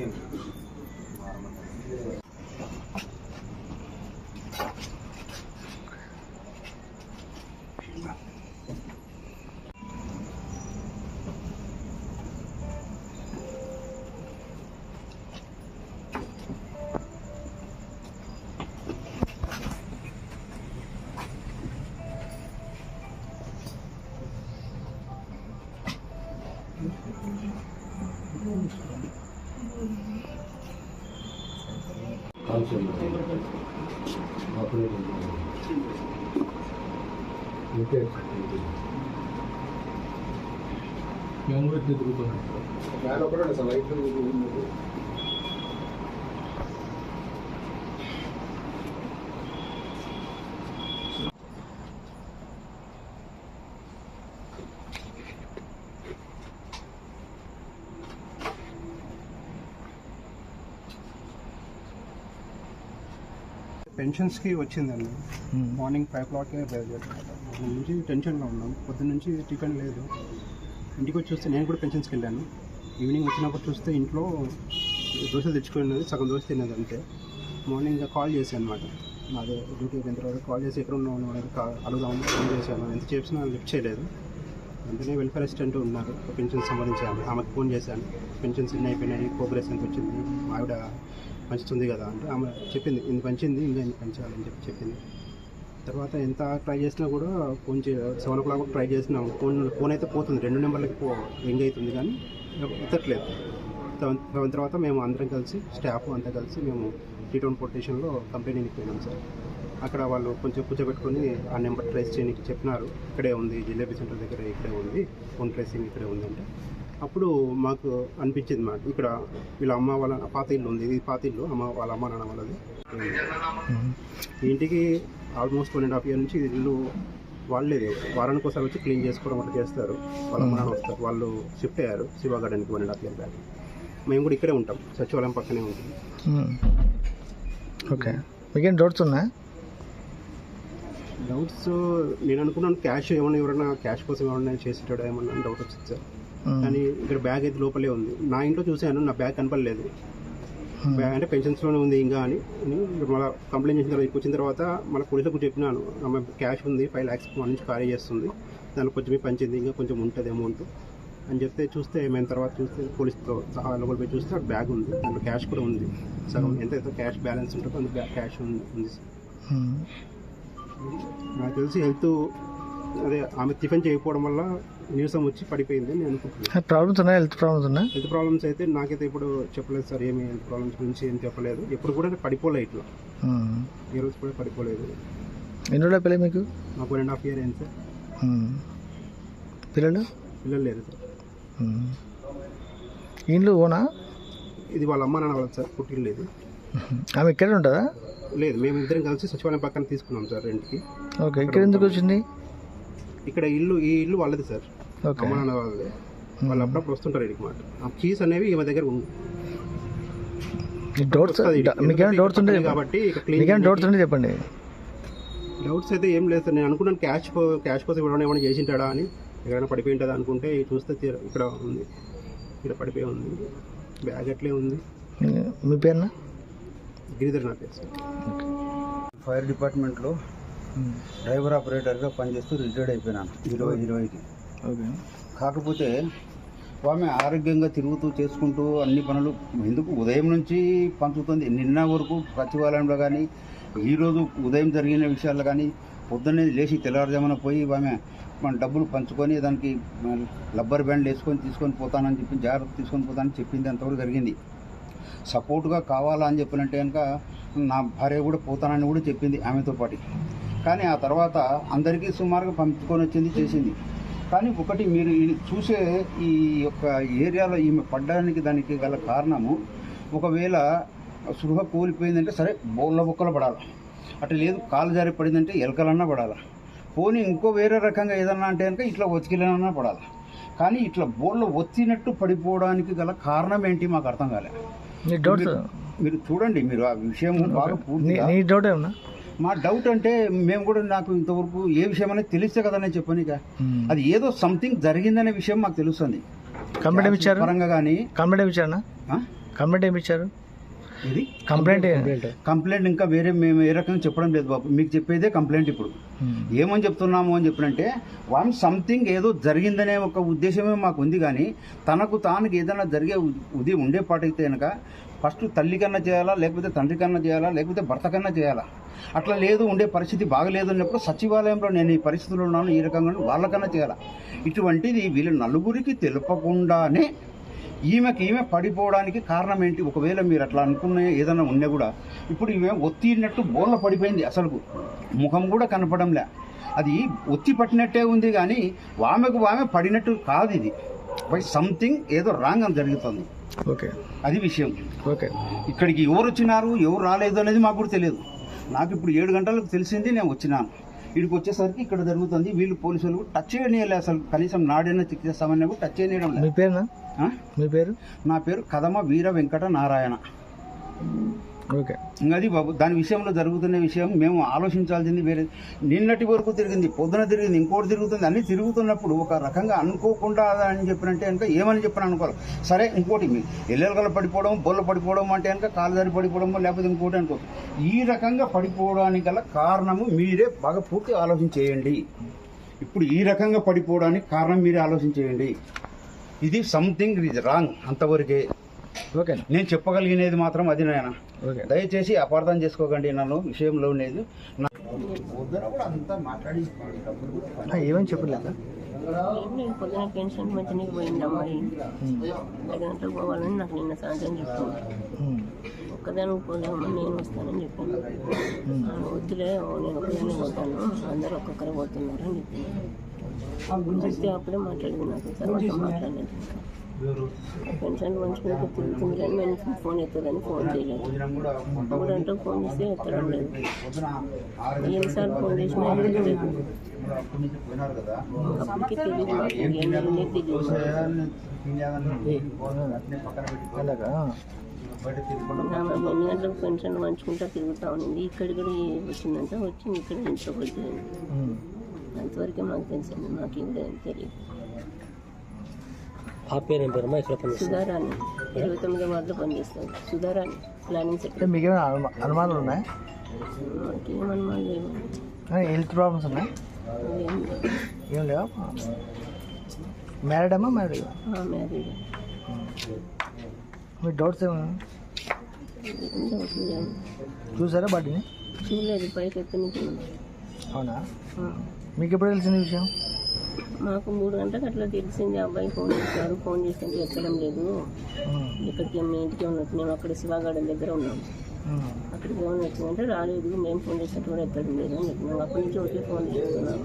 ఏం? మేము కూడా ఇట్లా తిరుగుతున్నాం ఫ్యాన్ ఒకటే అసలు లైట్ పెన్షన్స్కి వచ్చిందండి. మార్నింగ్ ఫైవ్ క్లాక్కే బయలుదేరాం నుంచి టెన్షన్లో ఉన్నాం. పొద్దున్న నుంచి టిఫిన్ లేదు. ఇంటికి వచ్చి చూస్తే నేను కూడా పెన్షన్స్కి వెళ్ళాను. ఈవినింగ్ వచ్చినప్పుడు చూస్తే ఇంట్లో దోశలు తెచ్చుకున్నది సగం దోశ తిన్నది అంతే. మార్నింగ్ కాల్ చేశాను అనమాట నాది డ్యూటీ అయిపోయిన తర్వాత కాల్ చేసి ఎక్కడ కా- అడుగుదామని ఫోన్ చేశాను. ఎంత చేసినా లిఫ్ట్ చేయలేదు. వెంటనే వెల్ఫేర్ అసిస్టెంట్ ఉన్నారు. పెన్షన్ సంబంధించి ఆమె ఆమెకు ఫోన్ చేశాను. పెన్షన్స్ ఎన్ని అయిపోయినాయి ప్రోగ్రెస్ ఎంత వచ్చింది ఆవిడ పంచుతుంది కదా అంటే ఆమె చెప్పింది ఇంత పంచింది ఇంకా ఇంత పెంచాలని చెప్పి చెప్పింది. తర్వాత ఎంత ట్రై చేసినా కూడా ఫోన్ చే సెవెన్ ఓ క్లాక్ ట్రై చేసినాం ఫోన్ ఫోన్ అయితే పోతుంది రెండు నెంబర్లకి పో రింగ్ అవుతుంది కానీ ఎత్తట్లేదు. దాని తర్వాత మేము అందరం కలిసి స్టాఫ్ అంతా కలిసి మేము టీ టౌన్ పొలిటీషన్లో కంపెనీకి పోయినాం సార్. అక్కడ వాళ్ళు కొంచెం కూర్చోబెట్టుకుని ఆ నెంబర్ ట్రేస్ చేయడానికి చెప్పినారు. ఇక్కడే ఉంది జిలేబీ సెంటర్ దగ్గర ఇక్కడే ఉంది ఫోన్ ట్రేసింగ్ ఇక్కడే ఉంది అంటే అప్పుడు మాకు అనిపించింది మాట. ఇక్కడ వీళ్ళ అమ్మ వాళ్ళ పాత ఇల్లు ఉంది. ఇది పాత ఇల్లు. అమ్మ వాళ్ళ అమ్మ నాన్న వాళ్ళది. ఇంటికి almost one and half year నుంచి ఇల్లు వాళ్ళేది వారానికి ఒకసారి వచ్చి క్లీన్ చేసుకోవడం అట్లా చేస్తారు. వాళ్ళ అమ్మ నాన్న వస్తారు. వాళ్ళు షిఫ్ట్ అయ్యారు. Shiva గార్డెన్కి one and half year back మేము కూడా ఇక్కడే ఉంటాం. సచివాలయం పక్కనే ఉంటుంది ఓకే. మీకేం డౌట్స్ ఉన్నా డౌట్స్ నేను అనుకున్నాను క్యాష్ ఏమన్నా ఎవరైనా క్యాష్ కోసం ఏమన్నా చేసేటాడు ఏమన్నా డౌట్ వచ్చింది సార్. కానీ ఇక్కడ బ్యాగ్ అయితే లోపలే ఉంది. నా ఇంట్లో చూశాను నా బ్యాగ్ కనపడలేదు. బ్యాగ్ అంటే పెన్షన్స్లోనే ఉంది ఇంకా అని. మళ్ళీ కంప్లైంట్ చేసిన తర్వాత వచ్చిన తర్వాత మళ్ళీ పోలీసులకు చెప్పినాను. ఆమె క్యాష్ ఉంది ఫైవ్ ల్యాక్స్ వన్ నుంచి ఖాళీ చేస్తుంది. దానిలో కొంచెం పంచింది ఇంకా కొంచెం ఉంటుంది అమౌంట్. అని చెప్తే చూస్తే మేము తర్వాత చూస్తే పోలీస్తో సహా లోపల పోయి చూస్తే అక్కడ బ్యాగ్ ఉంది. దాంట్లో క్యాష్ కూడా ఉంది. సగం ఎంతైతే క్యాష్ బ్యాలెన్స్ ఉంటుందో అంత క్యాష్ ఉంది ఉంది. నాకు తెలిసి హెల్త్ అదే ఆమె టిఫిన్ చేయకపోవడం వల్ల నీరసం వచ్చి పడిపోయింది నేను అనుకుంటున్నాను. ప్రాబ్లమ్స్ ఉన్నాయా? హెల్త్ ప్రాబ్లమ్స్ ఉన్నా హెల్త్ ప్రాబ్లమ్స్ అయితే నాకైతే ఇప్పుడు చెప్పలేదు సార్ ఏమి హెల్త్ ప్రాబ్లమ్స్ గురించి ఏం చెప్పలేదు. ఎప్పుడు కూడా పడిపోలే ఇట్లా. ఈ రోజు కూడా పడిపోలేదు. ఎన్ని రోజుల పిల్లలు మీకు? నాకు వన్ అండ్ హాఫ్ ఇయర్ అయింది సార్. పిల్లలు? పిల్లలు లేరు సార్. ఇండ్లు ఓనా? ఇది వాళ్ళ అమ్మ నాన్న వాళ్ళది సార్ పుట్టిల్లు లేదు ఆమె ఇక్కడే ఉంటుందా? లేదు మేము ఇద్దరం కలిసి సచివాలయం పక్కన తీసుకున్నాం సార్ రెంట్కి. ఓకే ఇక్కడ ఎందుకు వచ్చింది? ఇక్కడ ఇల్లు ఈ ఇల్లు వాళ్ళది సార్. అమ్మ నాన్న వాళ్ళది. వాళ్ళు అప్పుడప్పుడు వస్తుంటారు ఇక్కడికి మాట. ఆ కీస్ అనేవి ఈమె దగ్గర ఉంది డౌట్స్. మీకేమైనా డౌట్స్ కాబట్టి ఇక క్లీన్ మీకేమైనా డౌట్స్ చెప్పండి. డౌట్స్ అయితే ఏం లేదు సార్. నేను అనుకున్నాను క్యాష్ క్యాష్ కోసం ఇవ్వడం ఏమైనా చేసింటాడా అని. ఎక్కడైనా పడిపోయి ఉంటుందా అనుకుంటే ఇది చూస్తే తీర- ఇక్కడ ఉంది. ఇక్కడ పడిపోయి ఉంది. బ్యాగ్ అట్లే ఉంది. మీ పేరునా? గిరిధర్ నా పేరు సార్. ఫైర్ డిపార్ట్మెంట్లో డ్రైవర్ ఆపరేటర్గా పనిచేస్తూ రిటైర్డ్ అయిపోయినాను ఇరవై ఇరవైకి. ఓకే. కాకపోతే ఆమె ఆరోగ్యంగా తిరుగుతూ చేసుకుంటూ అన్ని పనులు ఎందుకు ఉదయం నుంచి పంచుతుంది? నిన్న వరకు సచివాలయంలో కానీ ఈరోజు ఉదయం జరిగిన విషయాల్లో కానీ పొద్దున్నే లేచి తెల్లవారుజామున పోయి ఆమె మన డబ్బులు పంచుకొని దానికి రబ్బర్ బ్యాండ్ వేసుకొని తీసుకొని పోతానని చెప్పి జాగ్రత్త తీసుకొని పోతానని చెప్పింది అంతవరకు జరిగింది. సపోర్ట్గా కావాలా అని చెప్పినట్టే కనుక నా భార్య కూడా పోతానని కూడా చెప్పింది ఆమెతో పాటు. కానీ ఆ తర్వాత అందరికీ సుమారుగా పంచుకొని వచ్చింది చేసింది. కానీ ఒకటి మీరు చూసే ఈ యొక్క ఏరియాలో ఈమె పడ్డానికి దానికి గల కారణము ఒకవేళ సృహ కోల్పోయిందంటే సరే బోళ్ళ బొక్కలు పడాలి. అట్లా లేదు కాలు జారి పడిందంటే ఎలకలన్నా పడాలి. పోనీ ఇంకో వేరే రకంగా ఏదన్నా అంటే కనుక ఇట్లా ఒతికిలన్నా పడాలి. కానీ ఇట్లా బోళ్ళ ఒత్తినట్టు పడిపోవడానికి గల కారణం ఏంటి మాకు అర్థం కాలే. నీ డౌట్స్ మీరు చూడండి మీరు ఆ విషయం బాగా నీ మా డౌట్ అంటే మేము కూడా నాకు ఇంతవరకు ఏ విషయం అనేది తెలిస్తే కదా నేను చెప్పాను అది ఏదో సంథింగ్ జరిగిందనే విషయం మాకు తెలుస్తుంది. కంప్లైంట్ ఇచ్చారు? పరంగా కానీ కంప్లైంట్ ఏమి ఇచ్చారన్నా? కంప్లైంట్ ఏమి ఇచ్చారు? ఇది? Complaint complaint. ఇంకా వేరే మేము ఏ రకంగా చెప్పడం లేదు బాబు. మీకు చెప్పేదే కంప్లైంట్ ఇప్పుడు. ఏమని చెప్తున్నాము అని చెప్పినంటే వన్ సంథింగ్ ఏదో జరిగిందనే ఒక ఉద్దేశమే మాకు ఉంది కానీ తనకు తానుకి ఏదైనా జరిగే ఉ- ఉది ఉండే పాటైతే కనుక ఫస్ట్ తల్లి కన్నా చేయాలా లేకపోతే తండ్రి కన్నా చేయాలా లేకపోతే భర్త కన్నా చేయాలా? అట్లా లేదు ఉండే పరిస్థితి బాగలేదు అన్నప్పుడు సచివాలయంలో నేను ఈ పరిస్థితుల్లో ఉన్నాను ఈ రకంగా వాళ్ళకన్నా చేయాలా? ఇటువంటిది వీళ్ళు నలుగురికి తెలుపకుండానే ఈమెకి ఈమె పడిపోవడానికి కారణం ఏంటి? ఒకవేళ మీరు అట్లా అనుకునే ఏదైనా ఉన్నా కూడా ఇప్పుడు ఈమె ఒత్తిడినట్టు బోర్ల పడిపోయింది అసలు ముఖం కూడా కనపడంలే. అది ఒత్తి పట్టినట్టే ఉంది కానీ ఆమెకు ఆమె పడినట్టు కాదు ఇది. బై సంథింగ్ ఏదో రాంగ్ అని జరుగుతుంది. ఓకే. అది విషయం. ఓకే. ఇక్కడికి ఎవరు వచ్చినారు ఎవరు రాలేదు అనేది మాకు కూడా తెలియదు. నాకు ఇప్పుడు ఏడు గంటలకు తెలిసింది నేను వచ్చినాను. ఇక్కడికి వచ్చేసరికి ఇక్కడ జరుగుతుంది. వీళ్ళు పోలీసులు టచ్ చేయనీయలే అసలు. కనీసం నాడైనా చెక్ చేస్తామన్నా కూడా టచ్ లేదు. మీ పేరునా? మీ పేరు? నా పేరు కదమ వీర వెంకట నారాయణ. ఓకే. అది బాబు దాని విషయంలో జరుగుతున్న విషయం మేము ఆలోచించాల్సింది వేరే. నిన్నటి వరకు తిరిగింది పొద్దున తిరిగింది ఇంకోటి తిరుగుతుంది అన్ని తిరుగుతున్నప్పుడు ఒక రకంగా అనుకోకుండా అని చెప్పినంటే కనుక ఏమని చెప్పిన అనుకోవాలి. సరే ఇంకోటి మీ ఎల్లెలగల పడిపోవడం బొల్ల పడిపోవడం అంటే కనుక కాలుదారి పడిపోవడం లేకపోతే ఇంకోటి అనుకో ఈ రకంగా పడిపోవడానికి గల కారణము మీరే బాగా పూర్తి ఆలోచన చేయండి ఇప్పుడు ఈ రకంగా పడిపోవడానికి కారణం మీరే ఆలోచన చేయండి ఇది సంథింగ్ ఇస్ రాంగ్ అంతవరకే. ఓకే నేను చెప్పగలిగినది మాత్రం అది నాయన. ఓకే. దయచేసి అపార్థం చేసుకోకండి నన్ను విషయంలో ఉండేది. నా- పొద్దున కూడా అంతా మాట్లాడి ఏమని చెప్పలేదా పొద్దున పెన్షన్ మంచిగా పోయింది అమ్మాయి ఐదు గంటలకు పోవాలని నాకు నిన్న సాయంత్రం చెప్పింది ఒక్కదానికి పోదామని నేను వస్తానని చెప్పాను వద్దులే నేను ఒక్కదాన్ని పోతాను. అందరూ ఒక్కొక్కరు పోతున్నారు అని చెప్పింది చెప్తే అప్పుడే మాట్లాడింది నాకు తర్వాత మాట్లాడలేదు. పెన్షన్ మంచిగా తిరుగుతుంది కానీ నేను ఫోన్ ఎత్తదని ఫోన్ చేయలేదు. మూడు గంటలకు ఫోన్ చేస్తే ఎత్తడం లేదు. ఎన్నిసార్లు ఫోన్ చేసినా ఎత్తలేదు అప్పటికి తెలియదు. నాకు ఏం తెలియదు. ఎన్ని గంటలకు పెన్షన్ పంచుకుంటా తిరుగుతూ ఉంది ఇక్కడ కూడా వచ్చిందంటే వచ్చింది. ఇక్కడ ఇంట్లోకి వచ్చింది అంతవరకే మాకు తెలిసింది. మాకు ఇంకా ఏం తెలియదు. ఆ పేరు ఏం పేరమ్మా ఇక్కడ పని సుధారాణి ఇరవై తొమ్మిదో వార్డులో పనిచేస్తుంది. సుధారాణి ప్లానింగ్ సెక్రటరీ మీకేమైనా అనుమా- అనుమానాలు ఉన్నాయా? మాకు ఏమన్నా లేవు. హెల్త్ ప్రాబ్లమ్స్ ఉన్నాయా? అవేం లేవు. ఏం లేవా? మ్యారీడ్ అమ్మా మ్యారీడ్ మ్యారీడ్ మీ డౌట్స్ ఏమైనా ఏం డౌట్ లేదు. చూసారా బాడీని చూడలేదు పైకి ఎక్కడి అవునా? మీకు ఎప్పుడు తెలిసింది ఈ విషయం? మాకు మూడు గంటలకు అట్లా తెలిసింది అబ్బాయి ఫోన్ చేశారు ఫోన్ చేస్తే ఎక్కడం లేదు. ఇక్కడికి మీ ఇంటికి ఉన్నట్టు మేము అక్కడ శివాగార్డెన్ దగ్గర ఉన్నాము అక్కడికి ఏమైనా వచ్చిందంటే రాలేదు మేము ఫోన్ చేసినట్టు కూడా ఎత్తడం లేదు అని చెప్పినాం. అప్పటి నుంచి ఒకే ఫోన్ చేస్తున్నాము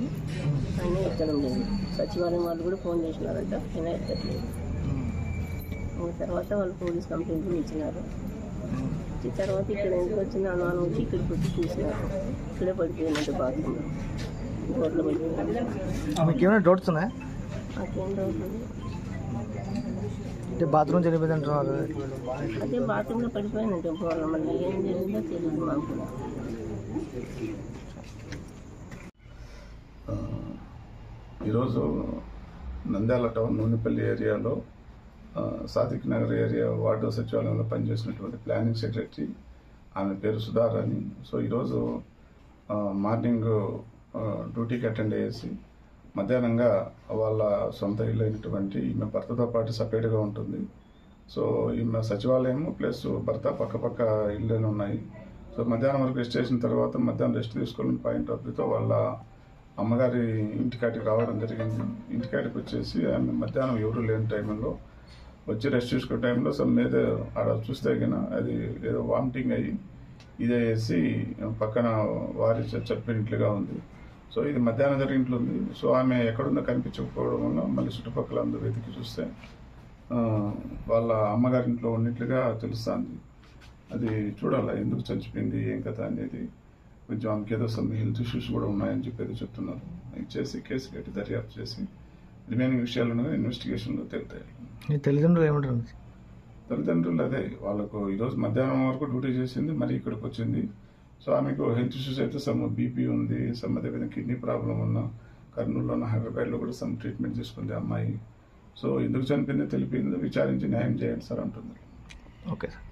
అయినా ఎత్తడం లేదు. సచివాలయం వాళ్ళు కూడా ఫోన్ చేసినారంట అయినా ఎత్తట్లేదు. ఇంకా తర్వాత వాళ్ళు పోలీస్ కంప్లైంట్ కూడా ఇచ్చినారు. ఇచ్చిన తర్వాత ఇక్కడ ఎందుకు వచ్చిన అనుమానం వచ్చి ఇక్కడికి వచ్చి చూసినారు. ఇక్కడే పడిపోయినట్టు బాత్రూమ్ గోట్లో పడిపోయినట్టు మీకు ఏమైనా డౌట్స్ ఉన్నాయా. అంటే బాత్రూమ్ చనిపోయింది అంటున్నారు అదే బాత్రూంలో పడిపోయినట్టు పోవాలి మళ్ళీ. ఏం జరిగిందో తెలియదు మాకు. కూడా ఆ, ఈరోజు నంద్యాల టౌన్ నూనెపల్లి ఏరియాలో సాదిక్ నగర్ ఏరియా వార్డు సచివాలయంలో పనిచేసినటువంటి ప్లానింగ్ సెక్రటరీ ఆమె పేరు సుధారాణి. సో ఈరోజు మార్నింగ్ డ్యూటీకి అటెండ్ అయ్యేసి మధ్యాహ్నంగా వాళ్ళ సొంత ఇల్లు అయినటువంటి ఈమె భర్తతో పాటు సపరేట్గా ఉంటుంది. సో ఈమె సచివాలయం ప్లస్ భర్త పక్కపక్క పక్క ఇల్లు ఉన్నాయి. సో మధ్యాహ్నం వరకు రెస్ట్ చేసిన తర్వాత మధ్యాహ్నం రెస్ట్ తీసుకోవాలని పాయింట్ ఆఫ్ వ్యూతో వాళ్ళ అమ్మగారి ఇంటికాడికి రావడం జరిగింది. ఇంటికాడికి వచ్చేసి ఆమె మధ్యాహ్నం ఎవరు లేని టైంలో వచ్చి రెస్ట్ తీసుకునే టైంలో సమ్ మీద ఆడ చూస్తే కన్నా అది ఏదో వామిటింగ్ అయ్యి ఇదే వేసి పక్కన వారి చెప్పినట్లుగా ఉంది. సో ఇది మధ్యాహ్నం జరిగినట్లు ఉంది సో ఆమె ఎక్కడుందో కనిపించకపోవడం వల్ల మళ్ళీ చుట్టుపక్కల అందరూ వెతికి చూస్తే వాళ్ళ అమ్మగారింట్లో ఉన్నట్లుగా తెలుస్తుంది. అది చూడాలి ఎందుకు చచ్చిపోయింది ఏం కథ అనేది. కొంచెం ఆమెకి ఏదో సమ్ హెల్త్ ఇష్యూస్ కూడా ఉన్నాయని చెప్పేది చెప్తున్నారు. ఇది చేసి కేసు కట్టి దర్యాప్తు చేసి రిమైనింగ్ విషయాలను ఇన్వెస్టిగేషన్లో తెలుతాయి. తల్లిదండ్రులు ఏమంటారు తల్లిదండ్రులు అదే వాళ్ళకు ఈరోజు మధ్యాహ్నం వరకు డ్యూటీ చేసింది మరి ఇక్కడికి వచ్చింది. సో ఆమెకు హెల్త్ ఇష్యూస్ అయితే సమ్ బీపీ ఉంది సమ్ అదేవిధంగా కిడ్నీ ప్రాబ్లం ఉన్న కర్నూలులో హైదరాబాద్లో కూడా సమ్ ట్రీట్మెంట్ తీసుకుంది అమ్మాయి. సో ఎందుకు చనిపోయిందో తెలిపింది విచారించి న్యాయం చేయండి సార్ అంటుంది ఓకే సార్.